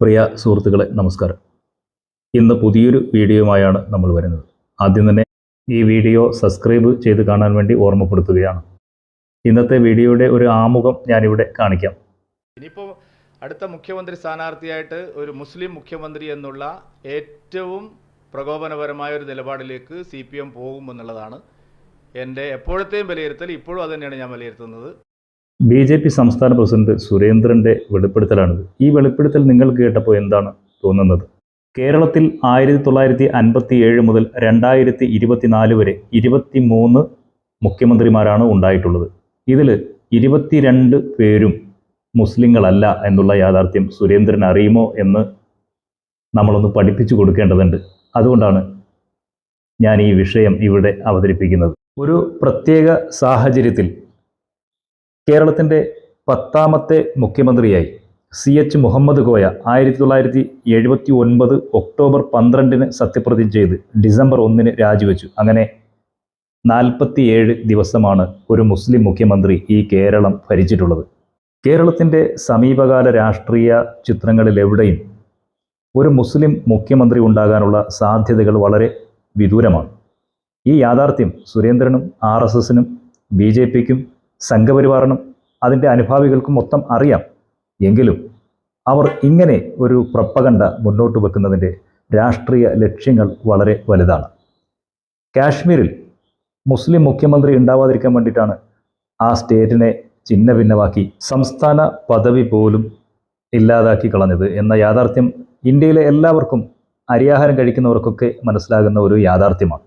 പ്രിയ സുഹൃത്തുക്കളെ നമസ്കാരം. ഇന്ന് പുതിയൊരു വീഡിയോയുമായാണ് നമ്മൾ വരുന്നത്. ആദ്യം തന്നെ ഈ വീഡിയോ സബ്സ്ക്രൈബ് ചെയ്ത് കാണാൻ വേണ്ടി ഓർമ്മപ്പെടുത്തുകയാണ്. ഇന്നത്തെ വീഡിയോയുടെ ഒരു ആമുഖം ഞാനിവിടെ കാണിക്കാം. ഇനിയിപ്പോൾ അടുത്ത മുഖ്യമന്ത്രി സ്ഥാനാർത്ഥിയായിട്ട് ഒരു മുസ്ലിം മുഖ്യമന്ത്രി എന്നുള്ള ഏറ്റവും പ്രകോപനപരമായ ഒരു നിലപാടിലേക്ക് സി പി എം പോകുമെന്നുള്ളതാണ് എന്റെ എപ്പോഴത്തെയും വിലയിരുത്തൽ ഇപ്പോഴും അത് തന്നെയാണ് ഞാൻ വിലയിരുത്തുന്നത്. ബി ജെ പി സംസ്ഥാന പ്രസിഡന്റ് സുരേന്ദ്രന്റെ വെളിപ്പെടുത്തലാണിത്. ഈ വെളിപ്പെടുത്തൽ നിങ്ങൾ കേട്ടപ്പോൾ എന്താണ് തോന്നുന്നത്? കേരളത്തിൽ ആയിരത്തി തൊള്ളായിരത്തി അൻപത്തി ഏഴ് മുതൽ രണ്ടായിരത്തി ഇരുപത്തിനാല് വരെ ഇരുപത്തി മൂന്ന് മുഖ്യമന്ത്രിമാരാണ് ഉണ്ടായിട്ടുള്ളത്. ഇതിൽ ഇരുപത്തിരണ്ട് പേരും മുസ്ലിങ്ങളല്ല എന്നുള്ള യാഥാർത്ഥ്യം സുരേന്ദ്രൻ അറിയുമോ എന്ന് നമ്മളൊന്ന് പഠിപ്പിച്ചു കൊടുക്കേണ്ടതുണ്ട്. അതുകൊണ്ടാണ് ഞാൻ ഈ വിഷയം ഇവിടെ അവതരിപ്പിക്കുന്നത്. ഒരു പ്രത്യേക സാഹചര്യത്തിൽ കേരളത്തിന്റെ പത്താമത്തെ മുഖ്യമന്ത്രിയായി സി എച്ച് മുഹമ്മദ് കോയ ആയിരത്തി തൊള്ളായിരത്തി എഴുപത്തി ഒൻപത് ഒക്ടോബർ പന്ത്രണ്ടിന് സത്യപ്രതിജ്ഞ ചെയ്ത് ഡിസംബർ ഒന്നിന് രാജിവെച്ചു. അങ്ങനെ നാൽപ്പത്തിയേഴ് ദിവസമാണ് ഒരു മുസ്ലിം മുഖ്യമന്ത്രി ഈ കേരളം ഭരിച്ചിട്ടുള്ളത്. കേരളത്തിന്റെ സമീപകാല രാഷ്ട്രീയ ചിത്രങ്ങളിലെവിടെയും ഒരു മുസ്ലിം മുഖ്യമന്ത്രി ഉണ്ടാകാനുള്ള സാധ്യതകൾ വളരെ വിദൂരമാണ്. ഈ യാഥാർത്ഥ്യം സുരേന്ദ്രനും ആർ എസ് എസിനും ബി ജെ പിക്കും സംഘപരിവാറിനും അതിന്റെ അനുഭാവികൾക്കും മൊത്തം അറിയാം. എങ്കിലും അവർ ഇങ്ങനെ ഒരു പ്രപ്പകണ്ട മുന്നോട്ട് വെക്കുന്നതിന്റെ രാഷ്ട്രീയ ലക്ഷ്യങ്ങൾ വളരെ വലുതാണ്. കാശ്മീരിൽ മുസ്ലിം മുഖ്യമന്ത്രി ഉണ്ടാവാതിരിക്കാൻ വേണ്ടിയിട്ടാണ് ആ സ്റ്റേറ്റിനെ ചിഹ്ന ഭിന്നമാക്കി സംസ്ഥാന പദവി പോലും ഇല്ലാതാക്കി കളഞ്ഞത് എന്ന യാഥാർത്ഥ്യം ഇന്ത്യയിലെ എല്ലാവർക്കും അരിയാഹാരം കഴിക്കുന്നവർക്കൊക്കെ മനസ്സിലാകുന്ന ഒരു യാഥാർത്ഥ്യമാണ്.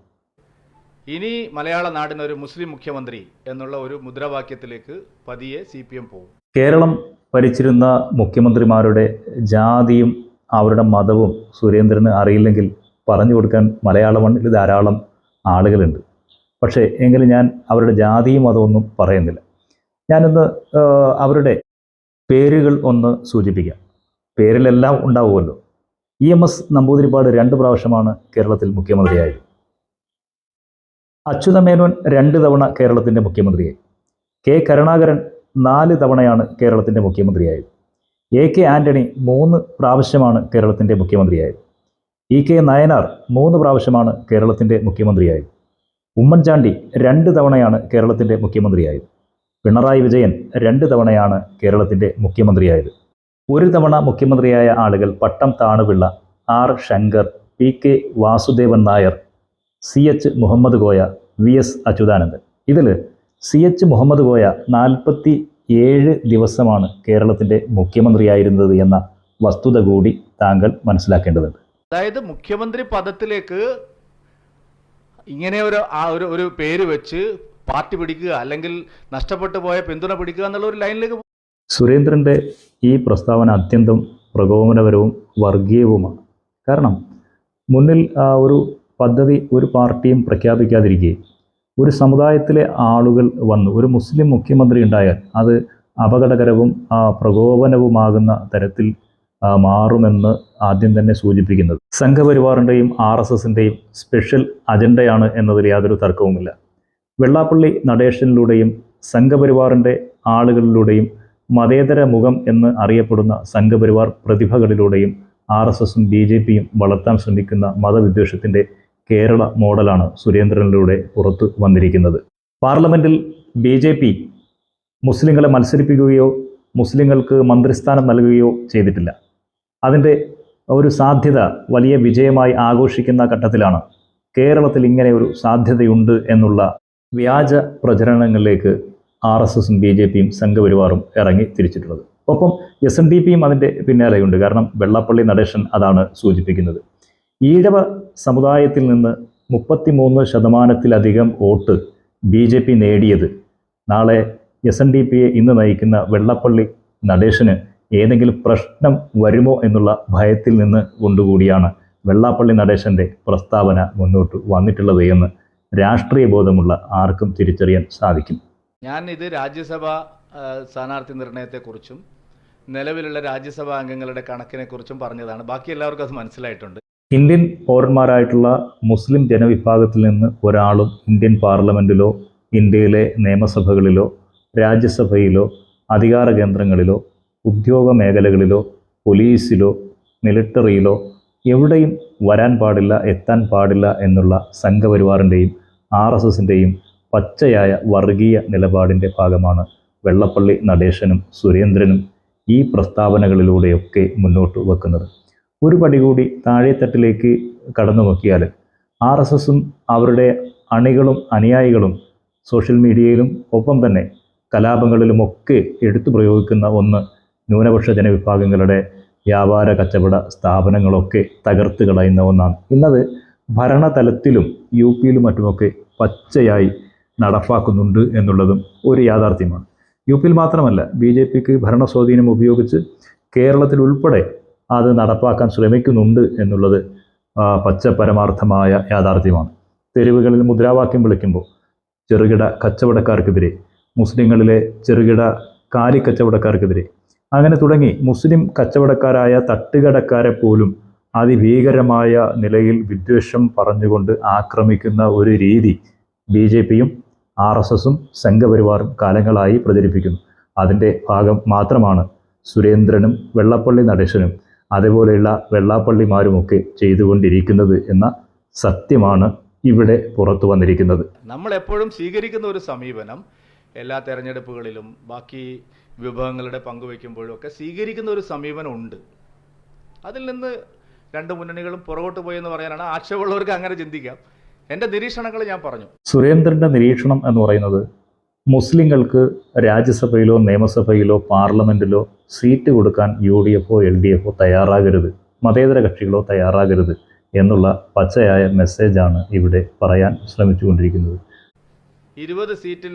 ഇനി മലയാള നാടിന് ഒരു മുസ്ലിം മുഖ്യമന്ത്രി എന്നുള്ള ഒരു മുദ്രാവാക്യത്തിലേക്ക് പതിയെ സി പി എം പോകും. കേരളം ഭരിച്ചിരുന്ന മുഖ്യമന്ത്രിമാരുടെ ജാതിയും അവരുടെ മതവും സുരേന്ദ്രന് അറിയില്ലെങ്കിൽ പറഞ്ഞു കൊടുക്കാൻ മലയാള മണ്ണിൽ ധാരാളം ആളുകളുണ്ട്. പക്ഷേ എങ്കിലും ഞാൻ അവരുടെ ജാതിയും മതമൊന്നും പറയുന്നില്ല. ഞാനൊന്ന് അവരുടെ പേരുകൾ ഒന്ന് സൂചിപ്പിക്കാം. പേരിലെല്ലാം ഉണ്ടാവുമല്ലോ. ഇ എം എസ് നമ്പൂതിരിപ്പാട് രണ്ട് പ്രാവശ്യമാണ് കേരളത്തിൽ മുഖ്യമന്ത്രിയായത്. അച്യുതമേനോൻ രണ്ട് തവണ കേരളത്തിന്റെ മുഖ്യമന്ത്രിയായി. കെ കരുണാകരൻ നാല് തവണയാണ് കേരളത്തിന്റെ മുഖ്യമന്ത്രിയായത്. എ കെ ആന്റണി മൂന്ന് പ്രാവശ്യമാണ് കേരളത്തിന്റെ മുഖ്യമന്ത്രിയായത്. ഇ കെ നയനാർ മൂന്ന് പ്രാവശ്യമാണ് കേരളത്തിന്റെ മുഖ്യമന്ത്രിയായത്. ഉമ്മൻചാണ്ടി രണ്ട് തവണയാണ് കേരളത്തിന്റെ മുഖ്യമന്ത്രിയായത്. പിണറായി വിജയൻ രണ്ട് തവണയാണ് കേരളത്തിന്റെ മുഖ്യമന്ത്രിയായത്. ഒരു തവണ മുഖ്യമന്ത്രിയായ ആളുകൾ Pattom Thanupillai R Shankar P K Vasudevan Nair C H Muhammad Koya V S Achuthanandan. ഇതിൽ സി എച്ച് മുഹമ്മദ് കോയ നാൽപ്പത്തി ഏഴ് ദിവസമാണ് കേരളത്തിന്റെ മുഖ്യമന്ത്രിയായിരുന്നത് എന്ന വസ്തുത കൂടി താങ്കൾ മനസ്സിലാക്കേണ്ടതുണ്ട്. അതായത് മുഖ്യമന്ത്രി പദത്തിലേക്ക് ഇങ്ങനെ ഒരു ആ ഒരു ഒരു പേര് വെച്ച് പാർട്ടി പിടിക്കുക അല്ലെങ്കിൽ നഷ്ടപ്പെട്ടു പോയ പിന്തുണ പിടിക്കുക എന്നുള്ള ഒരു ലൈനിലേക്ക് സുരേന്ദ്രന്റെ ഈ പ്രസ്താവന അത്യന്തം പ്രകോപനപരവും വർഗീയവുമാണ്. കാരണം മുന്നിൽ ആ, ഒരു പദ്ധതി ഒരു പാർട്ടിയും പ്രഖ്യാപിക്കാതിരിക്കെ. ഒരു സമുദായത്തിലെ ആളുകൾ വന്നു. ഒരു മുസ്ലിം മുഖ്യമന്ത്രി ഉണ്ടായാൽ അത് അപകടകരവും പ്രകോപനവുമാകുന്ന തരത്തിൽ മാറുമെന്ന് ആദ്യം തന്നെ സൂചിപ്പിക്കുന്നത്. സംഘപരിവാറിന്റെയും ആർ എസ് എസിന്റെയും സ്പെഷ്യൽ അജണ്ടയാണ് എന്നതിൽ യാതൊരു തർക്കവുമില്ല. വെള്ളാപ്പള്ളി നടേശനിലൂടെയും സംഘപരിവാറിന്റെ ആളുകളിലൂടെയും മതേതര മുഖം എന്ന് അറിയപ്പെടുന്ന സംഘപരിവാർ പ്രതിഭകളിലൂടെയും ആർ എസ് എസും ബി ജെ പിയും വളർത്താൻ ശ്രമിക്കുന്ന മതവിദ്വേഷത്തിന്റെ കേരള മോഡലാണ് സുരേന്ദ്രനിലൂടെ പുറത്തു വന്നിരിക്കുന്നത്. പാർലമെന്റിൽ ബി ജെ പി മുസ്ലിങ്ങളെ മത്സരിപ്പിക്കുകയോ മുസ്ലിങ്ങൾക്ക് മന്ത്രിസ്ഥാനം നൽകുകയോ ചെയ്തിട്ടില്ല. അതിന്റെ ഒരു സാധ്യത വലിയ വിജയമായി ആഘോഷിക്കുന്ന ഘട്ടത്തിലാണ് കേരളത്തിൽ ഇങ്ങനെ ഒരു സാധ്യതയുണ്ട് എന്നുള്ള വ്യാജ പ്രചരണങ്ങളിലേക്ക് ആർ എസ് എസും ബി ജെ പിയും സംഘപരിവാറും ഇറങ്ങി തിരിച്ചിട്ടുള്ളത്. ഒപ്പം എസ് എൻ ഡി പിയും അതിന്റെ പിന്നാലെയുണ്ട്. കാരണം വെള്ളാപ്പള്ളി നടേശൻ അതാണ് സൂചിപ്പിക്കുന്നത്. ഈഴവ സമുദായത്തിൽ നിന്ന് മുപ്പത്തിമൂന്ന് ശതമാനത്തിലധികം വോട്ട് ബി ജെ പി നേടിയത്. നാളെ എസ് എൻ ഡി പിയെ ഇന്ന് നയിക്കുന്ന വെള്ളപ്പള്ളി നടേശന് ഏതെങ്കിലും പ്രശ്നം വരുമോ എന്നുള്ള ഭയത്തിൽ നിന്ന് കൊണ്ടുകൂടിയാണ് വെള്ളാപ്പള്ളി നടേശന്റെ പ്രസ്താവന മുന്നോട്ട് വന്നിട്ടുള്ളത് എന്ന് രാഷ്ട്രീയ ബോധമുള്ള ആർക്കും തിരിച്ചറിയാൻ സാധിക്കും. ഞാൻ ഇത് രാജ്യസഭ സ്ഥാനാർത്ഥി നിർണയത്തെക്കുറിച്ചും നിലവിലുള്ള രാജ്യസഭാ അംഗങ്ങളുടെ കണക്കിനെക്കുറിച്ചും പറഞ്ഞതാണ്. ബാക്കി എല്ലാവർക്കും അത് മനസ്സിലായിട്ടുണ്ട്. ഇന്ത്യൻ പൗരന്മാരായിട്ടുള്ള മുസ്ലിം ജനവിഭാഗത്തിൽ നിന്ന് ഒരാളും ഇന്ത്യൻ പാർലമെന്റിലോ ഇന്ത്യയിലെ നിയമസഭകളിലോ രാജ്യസഭയിലോ അധികാര കേന്ദ്രങ്ങളിലോ ഉദ്യോഗ മേഖലകളിലോ പോലീസിലോ മിലിറ്ററിയിലോ എവിടെയും വരാൻ പാടില്ല എത്താൻ പാടില്ല എന്നുള്ള സംഘപരിവാറിന്റെയും ആർ എസ് എസിന്റെയും പച്ചയായ വർഗീയ നിലപാടിന്റെ ഭാഗമാണ് വെള്ളപ്പള്ളി നടേശനും സുരേന്ദ്രനും ഈ പ്രസ്താവനകളിലൂടെയൊക്കെ മുന്നോട്ട് വെക്കുന്നത്. ഒരു പടി കൂടി താഴെത്തട്ടിലേക്ക് കടന്നു നോക്കിയാൽ ആർ എസ് എസും അവരുടെ അണികളും അനുയായികളും സോഷ്യൽ മീഡിയയിലും ഒപ്പം തന്നെ കലാപങ്ങളിലുമൊക്കെ എടുത്തു പ്രയോഗിക്കുന്ന ഒന്ന് ന്യൂനപക്ഷ ജനവിഭാഗങ്ങളുടെ വ്യാപാര കച്ചവട സ്ഥാപനങ്ങളൊക്കെ തകർത്ത് കളയുന്ന ഒന്നാണ്. ഇന്നത് ഭരണതലത്തിലും യു പിയിലും മറ്റുമൊക്കെ പച്ചയായി നടപ്പാക്കുന്നുണ്ട് എന്നുള്ളതും ഒരു യാഥാർത്ഥ്യമാണ്. യു പിയിൽ മാത്രമല്ല ബി ജെ പിക്ക് ഭരണസ്വാധീനം ഉപയോഗിച്ച് കേരളത്തിൽ ഉൾപ്പെടെ അത് നടപ്പാക്കാൻ ശ്രമിക്കുന്നുണ്ട് എന്നുള്ളത് പച്ച പരമാർത്ഥമായ യാഥാർത്ഥ്യമാണ്. തെരുവുകളിൽ മുദ്രാവാക്യം വിളിക്കുമ്പോൾ ചെറുകിട കച്ചവടക്കാർക്കെതിരെ മുസ്ലിങ്ങളിലെ ചെറുകിട കാലി കച്ചവടക്കാർക്കെതിരെ അങ്ങനെ തുടങ്ങി മുസ്ലിം കച്ചവടക്കാരായ തട്ടുകടക്കാരെ പോലും അതിഭീകരമായ നിലയിൽ വിദ്വേഷം പറഞ്ഞുകൊണ്ട് ആക്രമിക്കുന്ന ഒരു രീതി ബി ജെ പിയും ആർ എസ് എസും സംഘപരിവാറും കാലങ്ങളായി പ്രചരിപ്പിക്കുന്നു. അതിന്റെ ഭാഗം മാത്രമാണ് സുരേന്ദ്രനും വെള്ളപ്പള്ളി നടേശനും. അതുപോലെയുള്ള വെള്ളാപ്പള്ളിമാരുമൊക്കെ ചെയ്തുകൊണ്ടിരിക്കുന്നത് എന്ന സത്യമാണ് ഇവിടെ പുറത്തു വന്നിരിക്കുന്നത്. നമ്മൾ എപ്പോഴും സ്വീകരിക്കുന്ന ഒരു സമീപനം എല്ലാ തെരഞ്ഞെടുപ്പുകളിലും ബാക്കി വിഭവങ്ങളുടെ പങ്കുവയ്ക്കുമ്പോഴും ഒക്കെ സ്വീകരിക്കുന്ന ഒരു സമീപനം ഉണ്ട്. അതിൽ നിന്ന് രണ്ട് മുന്നണികളും പുറകോട്ട് പോയി എന്ന് പറയാനാണ് ആക്ഷേപമുള്ളവർക്ക് അങ്ങനെ ചിന്തിക്കാം. എന്റെ നിരീക്ഷണങ്ങൾ ഞാൻ പറഞ്ഞു. സുരേന്ദ്രന്റെ നിരീക്ഷണം എന്ന് പറയുന്നത് മുസ്ലിങ്ങൾക്ക് രാജ്യസഭയിലോ നിയമസഭയിലോ പാർലമെന്റിലോ സീറ്റ് കൊടുക്കാൻ യു ഡി എഫോ എൽ ഡി എഫോ തയ്യാറാകരുത്. മതേതര കക്ഷികളോ തയ്യാറാകരുത് എന്നുള്ള പച്ചയായ മെസ്സേജാണ് ഇവിടെ പറയാൻ ശ്രമിച്ചുകൊണ്ടിരിക്കുന്നത്. ഇരുപത് സീറ്റിൽ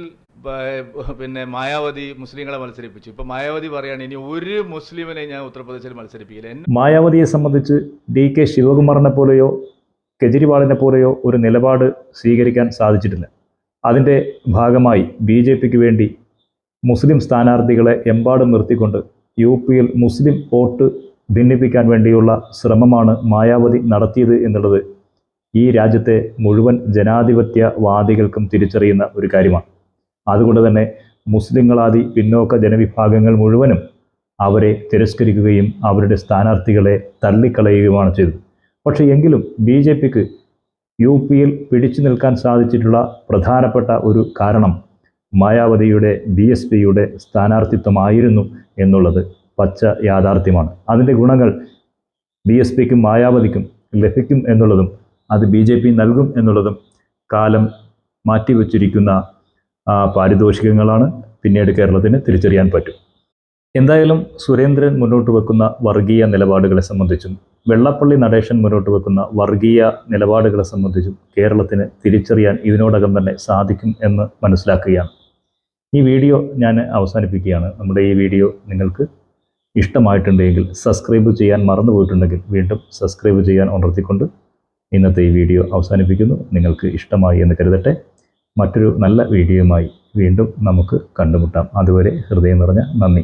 പിന്നെ മായാവതി മുസ്ലിങ്ങളെ മത്സരിപ്പിച്ചു. ഇപ്പൊ മായാവതി പറയാണ് ഇനി ഒരു മുസ്ലിമിനെ ഞാൻ ഉത്തർപ്രദേശിൽ മത്സരിപ്പിക്കില്ല. മായാവതിയെ സംബന്ധിച്ച് ഡി കെ ശിവകുമാറിനെ പോലെയോ കെജ്രിവാളിനെ പോലെയോ ഒരു നിലപാട് സ്വീകരിക്കാൻ സാധിച്ചിട്ടില്ല. അതിന്റെ ഭാഗമായി ബി ജെ പിക്ക് വേണ്ടി മുസ്ലിം സ്ഥാനാർത്ഥികളെ എമ്പാടും നിർത്തിക്കൊണ്ട് യു പിയിൽ മുസ്ലിം വോട്ട് ഭിന്നിപ്പിക്കാൻ വേണ്ടിയുള്ള ശ്രമമാണ് മായാവതി നടത്തിയത് എന്നുള്ളത് ഈ രാജ്യത്തെ മുഴുവൻ ജനാധിപത്യവാദികൾക്കും തിരിച്ചറിയുന്ന ഒരു കാര്യമാണ്. അതുകൊണ്ട് തന്നെ മുസ്ലിങ്ങളാദി പിന്നോക്ക ജനവിഭാഗങ്ങൾ മുഴുവനും അവരെ തിരസ്കരിക്കുകയും അവരുടെ സ്ഥാനാർത്ഥികളെ തള്ളിക്കളയുകയുമാണ് ചെയ്തത്. പക്ഷേ എങ്കിലും ബി ജെ പിക്ക് യു പിയിൽ പിടിച്ചു നിൽക്കാൻ സാധിച്ചിട്ടുള്ള പ്രധാനപ്പെട്ട ഒരു കാരണം മായാവതിയുടെ ബി എസ് പിയുടെ സ്ഥാനാർത്ഥിത്വമായിരുന്നു എന്നുള്ളത് പച്ച യാഥാർത്ഥ്യമാണ്. അതിന്റെ ഗുണങ്ങൾ ബി എസ് പിക്കും മായാവതിക്കും ലഭിക്കും എന്നുള്ളതും അത് ബി ജെ പി നൽകും എന്നുള്ളതും കാലം മാറ്റിവെച്ചിരിക്കുന്ന പാരിതോഷികങ്ങളാണ് പിന്നീട് കേരളത്തിന് തിരിച്ചറിയാൻ പറ്റും. എന്തായാലും സുരേന്ദ്രൻ മുന്നോട്ട് വെക്കുന്ന വർഗീയ നിലപാടുകളെ സംബന്ധിച്ചും വെള്ളപ്പള്ളി നടേശൻ മുന്നോട്ട് വെക്കുന്ന വർഗീയ നിലപാടുകളെ സംബന്ധിച്ചും കേരളത്തിന് തിരിച്ചറിയാൻ ഇതിനോടകം തന്നെ സാധിക്കും എന്ന് മനസ്സിലാക്കുകയാണ്. ഈ വീഡിയോ ഞാൻ അവസാനിപ്പിക്കുകയാണ്. നമ്മുടെ ഈ വീഡിയോ നിങ്ങൾക്ക് ഇഷ്ടമായിട്ടുണ്ടെങ്കിൽ സബ്സ്ക്രൈബ് ചെയ്യാൻ മറന്നുപോയിട്ടുണ്ടെങ്കിൽ വീണ്ടും സബ്സ്ക്രൈബ് ചെയ്യാൻ ഉണർത്തിക്കൊണ്ട് ഇന്നത്തെ ഈ വീഡിയോ അവസാനിപ്പിക്കുന്നു. നിങ്ങൾക്ക് ഇഷ്ടമായി എന്ന് കരുതട്ടെ. മറ്റൊരു നല്ല വീഡിയോയുമായി വീണ്ടും നമുക്ക് കണ്ടുമുട്ടാം. അതുവരെ ഹൃദയം നിറഞ്ഞ നന്ദി.